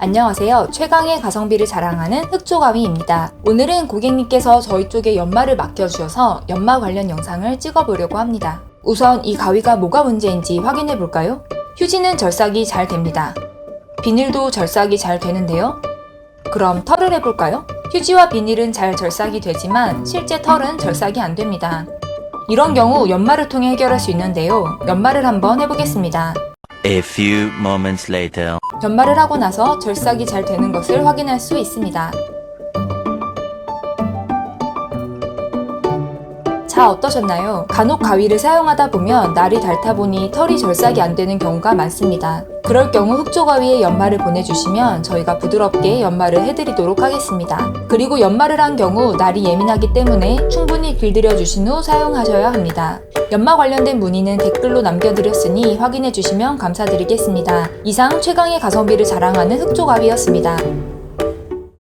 안녕하세요. 최강의 가성비를 자랑하는 흑조가위입니다. 오늘은 고객님께서 저희 쪽에 연마를 맡겨주셔서 연마 관련 영상을 찍어보려고 합니다. 우선 이 가위가 뭐가 문제인지 확인해 볼까요? 휴지는 절삭이 잘 됩니다. 비닐도 절삭이 잘 되는데요. 그럼 털을 해볼까요? 휴지와 비닐은 잘 절삭이 되지만 실제 털은 절삭이 안 됩니다. 이런 경우 연마를 통해 해결할 수 있는데요. 연마를 한번 해보겠습니다. A few moments later. 연마를 하고 나서 절삭이 잘 되는 것을 확인할 수 있습니다. 자, 어떠셨나요? 간혹 가위를 사용하다 보면 날이 닳다 보니 털이 절삭이 안 되는 경우가 많습니다. 그럴 경우 흑조가위에 연마를 보내주시면 저희가 부드럽게 연마를 해드리도록 하겠습니다. 그리고 연마를 한 경우 날이 예민하기 때문에 충분히 길들여 주신 후 사용하셔야 합니다. 연마 관련된 문의는 댓글로 남겨드렸으니 확인해 주시면 감사드리겠습니다. 이상 최강의 가성비를 자랑하는 흑조가위였습니다.